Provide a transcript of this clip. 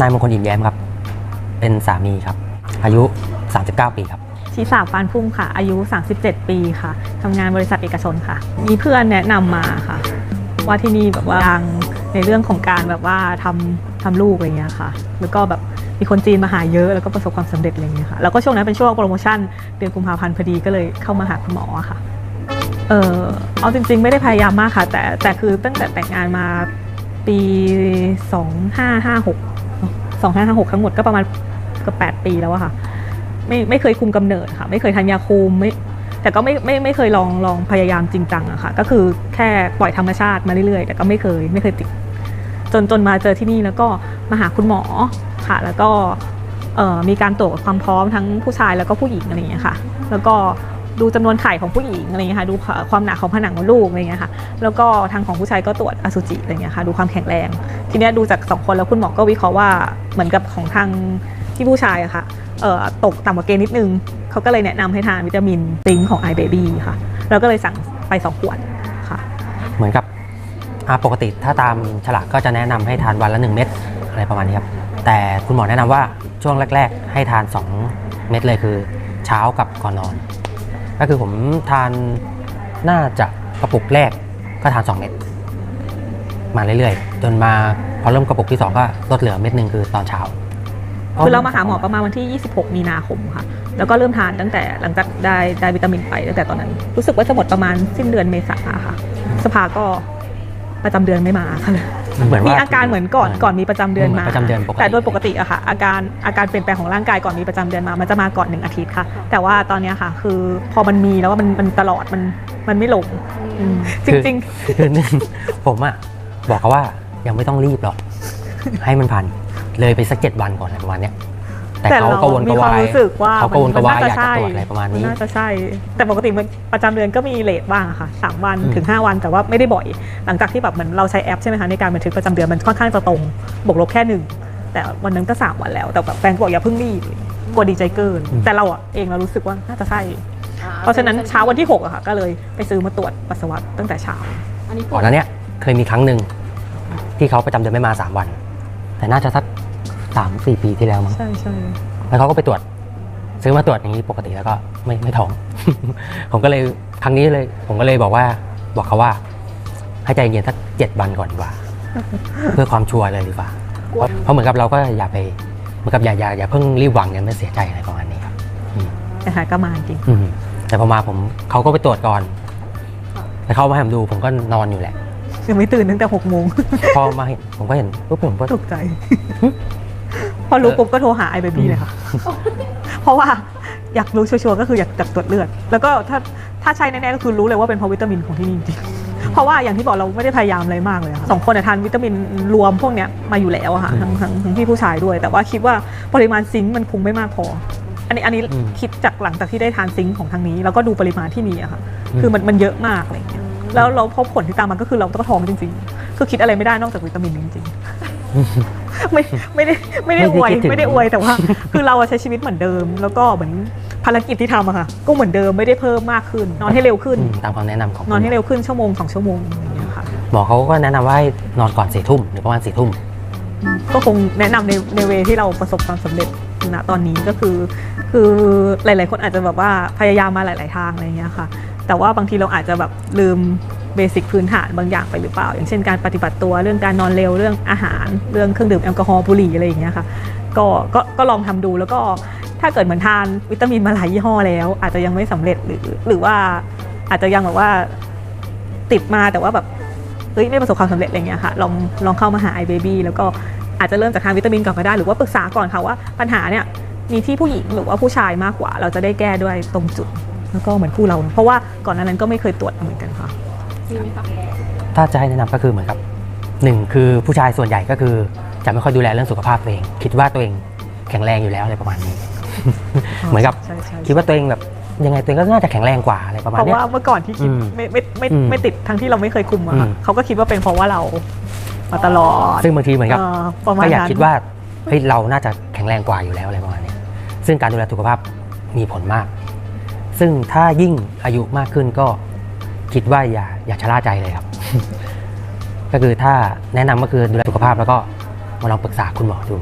นายมงคลอิ่มแย้มครับ เป็นสามีครับ อายุ 39 ปีครับชีสาวปานพุ่มค่ะ อายุ 37 ปีค่ะทำงานบริษัทเอกชนค่ะ มีเพื่อนแนะนำมาค่ะ ว่าที่นี่แบบว่าดังในเรื่องของการแบบว่าทำทำลูกอะไรเงี้ยค่ะ แล้วก็แบบมีคนจีนมาหาเยอะแล้วก็ประสบความสำเร็จอะไรเงี้ยค่ะ แล้วก็ช่วงนั้นเป็นช่วงโปรโมชั่นเดือนกุมภาพันธ์พอดีก็เลยเข้ามาหาคุณหมอค่ะ เออเอาจริง ๆ ไม่ได้พยายามมากค่ะ แต่แต่คือตั้งแต่แต่งงานมาปี 2556 2556 ทั้งหมดก็ประมาณเกือบ8ปีแล้วอะค่ะ ไม่ไม่เคยคุมกำเนิดค่ะ ไม่เคยทานยาคุมไม่แต่ก็ไม่ไม่ไม่เคยลองลองพยายามจริงจังอะค่ะ ก็คือแค่ปล่อยธรรมชาติมาเรื่อยๆ แต่ก็ไม่เคยไม่เคยติด จนจนมาเจอที่นี่แล้วก็มาหาคุณหมอค่ะ แล้วก็มีการตรวจความพร้อมทั้งผู้ชายแล้วก็ผู้หญิงอะไรอย่างเงี้ยค่ะ แล้วก็ ดูจำนวนไข่ของผู้หญิงอะไรเงี้ยค่ะดูความหนาของผนังมดลูกอะไรเงี้ยค่ะแล้วก็ทางของผู้ชายก็ตรวจอสุจิอะไรเงี้ยค่ะดูความแข็งแรง ทีเนี้ยดูจากสองคนแล้วคุณหมอก็วิเคราะห์ว่าเหมือนกับของทางที่ผู้ชายอะค่ะตกต่ำกว่าเกณฑ์นิดนึงเขาก็เลยแนะนำให้ทานวิตามินซิงของ iBaby ค่ะแล้วก็เลยสั่งไป2ขวดค่ะเหมือนกับปกติถ้าตามฉลากก็จะแนะนำให้ทานวันละ 1 เม็ดอะไรประมาณนี้ครับแต่คุณหมอแนะนำว่าช่วงแรก ๆ ให้ทาน 2 เม็ดเลยคือ เช้ากับก่อนนอน ก็คือผมทานน่าจะกระปุกแรกก็ทาน 2 เม็ดมาเรื่อยๆ จนมาพอเริ่มกระปุกที่ 2 ก็ลดเหลือเม็ดหนึ่งคือตอนเช้าคือเรามาหาหมอประมาณวันที่ 26 มีนาคมค่ะ แล้วก็เริ่มทานตั้งแต่หลังจากได้ได้วิตามินไปตั้งแต่ตอนนั้น รู้สึกว่าจะหมดประมาณสิ้นเดือนเมษาค่ะ สภาก็ประจำเดือนไม่มาค่ะ เลยเหมือนมีว่าอาการเหมือนก่อนก่อนมีประจำเดือนมาประจำเดือนปกติ แต่โดยปกติอะค่ะอาการอาการเปลี่ยนแปลงของร่างกายก่อนมีประจำเดือนมา มันจะมาก่อนหนึ่งอาทิตย์ค่ะ แต่ว่าตอนเนี้ยค่ะ คือพอมันมีแล้วว่ามันมันตลอดมันมันไม่ลงอืมจริงๆคือหนึ่งผมอะบอกเขาว่ายังไม่ต้องรีบหรอกให้มันผ่านเลยไปสักเจ็ดวันก่อนอะไรประมาณเนี้ย แต่แต่เขาเรากระวนกมีระควาวามยรู้สึกว่าเขากระวนกระวายมัอยากจะตรวจอะไรประมาณนี้น่าจะใช่ แต่ปกติมันประจำเดือนก็มีเลทบ้างอะค่ะสามวันอืมถึง 5 วันแต่ว่าไม่ได้บ่อย หลังจากที่แบบเหมือนเราใช้แอปใช่ไหมคะในการบันทึกประจำเดือนมันค่อนข้างจะตรงบวกลบแค่หนึ่งแต่วันนั้นก็3วันแล้ว แต่แบบแฟนก็บอกอย่าเพิ่งรีบกลัวดีใจเกิน แต่เราอะเองเรารู้สึกว่าน่าจะใช่เพราะฉะนั้นเช้าวันที่6อะค่ะก็เลยไปซื้อมาตรวจปัสสาวะตั้งแต่เช้าอันนี้ปก่วอดนหน้าเนี้ยเคยมีครั้งหนึ่งที่เขาประจำเดือนไม่มาสามวัน แต่น่าจะสัก สามสี่ปีที่แล้วมั้งใช่ใช่แล้วเขาก็ไปตรวจ ซื้อมาตรวจอย่างนี้ปกติแล้วก็ไม่ไม่ท้อง ผมก็เลยครั้งนี้เลย ผมก็เลยบอกว่าบอกเขาว่าให้ใจเย็นสักเจ็ดวันก่อนดีกว่า เพื่อความชัวร์เลยดีกว่ากลัวเพราะเหมือนกับเราก็อย่าไปเหมือนกับอย่าอย่าอย่าเพิ่งรีบหวังกันไม่เสียใจอะไรประมาณนี้ครับอืมแต่หาก็มาจริงอืมแต่พอมาผมเขาก็ไปตรวจก่อนแล้วเขามาให้ผมดูผมก็นอนอยู่แหละยังไม่ตื่นตั้งแต่หกโมงพอมาเห็นผมก็เห็นปุ๊บผมก็ตกใจ พอรู้ปุ๊บก็โทรหาไอเบบี้เลยค่ะ เพราะว่าอยากรู้ชัวร์ๆก็คืออยากจับตรวจเลือด แล้วก็ถ้าถ้าใช่แน่ๆก็คือรู้เลยว่าเป็นเพราะวิตามินของที่นี่จริงๆเพราะว่าอย่างที่บอกเราไม่ได้พยายามอะไรมากเลยค่ะสองคนอะทานวิตามินรวมพวกเนี้ยมาอยู่แล้วอะค่ะทั้งทั้งทั้งพี่ผู้ชายด้วย แต่ว่าคิดว่าปริมาณซิงค์มันคงไม่มากพอ อันนี้อันนี้คิดจากหลังจากที่ได้ทานซิงค์ของทางนี้ แล้วก็ดูปริมาณที่มีอะค่ะ คือมันมันเยอะมากอะไรอย่างเงี้ยแล้วเราพบผลที่ตามมาก็คือเราต้องท้องจริง ๆ คือคิดอะไรไม่ได้นอกจากวิตามินจริงๆ ไม่ไม่ได้ไม่ได้อวยไม่ได้คิดถึงไม่ได้อวยแต่ว่า คือเราอะใช้ชีวิตเหมือนเดิม แล้วก็เหมือนภารกิจที่ทำอะค่ะก็เหมือนเดิมไม่ได้เพิ่มมากขึ้น นอนให้เร็วขึ้นอืมตามคำแนะนำของนอนให้เร็วขึ้นชั่วโมงสองชั่วโมงอะไรอย่างเงี้ยค่ะหมอเขาก็แนะนำว่าให้นอนก่อนสี่ทุ่มหรือประมาณสี่ทุ่มก็คงแนะนำในในเวที่เราประสบความสำเร็จณตอนนี้ก็คือ คือหลาย ๆ คนอาจจะแบบว่าพยายามมาหลาย ๆ ทางอะไรอย่างเงี้ยค่ะ แต่ว่าบางทีเราอาจจะแบบลืม เบสิกพื้นฐานบางอย่างไปหรือเปล่า อย่างเช่นการปฏิบัติตัวเรื่องการนอนเร็วเรื่องอาหาร เรื่องเครื่องดื่มแอลกอฮอล์บุหรี่อะไรอย่างเงี้ยค่ะก็ก็ก็ลองทำดูแล้วก็ถ้าเกิดเหมือนทานวิตามินมาหลายยี่ห้อแล้ว อาจจะยังไม่สำเร็จหรือหรือว่าอาจจะยังแบบว่าติดมาแต่ว่าแบบเฮ้ยไม่ประสบความสำเร็จอะไรเงี้ยค่ะลองลองเข้ามาหา iBaby แล้วก็อาจจะเริ่มจากทานวิตามินก่อนก็ได้ หรือว่าปรึกษาก่อนค่ะว่าปัญหาเนี่ยมีที่ผู้หญิงหรือว่าผู้ชายมากกว่า เราจะได้แก้ด้วยตรงจุด แล้วก็เหมือนคู่เรา เพราะว่าก่อนนั้นก็ไม่เคยตรวจเหมือนกันค่ะ มีไหมคะถ้าจะให้แนะนำก็คือเหมือนกับหนึ่งคือผู้ชายส่วนใหญ่ก็คือ จะไม่ค่อยดูแลเรื่องสุขภาพตัวเอง คิดว่าตัวเองแข็งแรงอยู่แล้วอะไรประมาณนี้ เหมือนกับ ใช่ใช่คิดว่าตัวเองแบบยังไงตัวเองก็น่าจะแข็งแรงกว่าอะไรประมาณเพราะเนี้ย ว่าเมื่อก่อนที่คิดอืมไม่ไม่ไม่อืมไม่ติดทั้งที่เราไม่เคยคุมอะค่ะอืม เขาก็คิดว่าเป็นเพราะว่าเรามาตลอดซึ่งบางทีเหมือนกับ เอ่อประมาณก็อยากนั้น คิดว่าเฮ้ยเราน่าจะแข็งแรงกว่าอยู่แล้วอะไรประมาณเนี้ยซึ่งการดูแลสุขภาพมีผลมาก ซึ่งถ้ายิ่งอายุมากขึ้นก็ คิดว่าอย่าอย่าชะล่าใจเลยครับ ก็คือถ้าแนะนำก็คือดูแลสุขภาพแล้วก็มาลองปรึกษาคุณหมอดู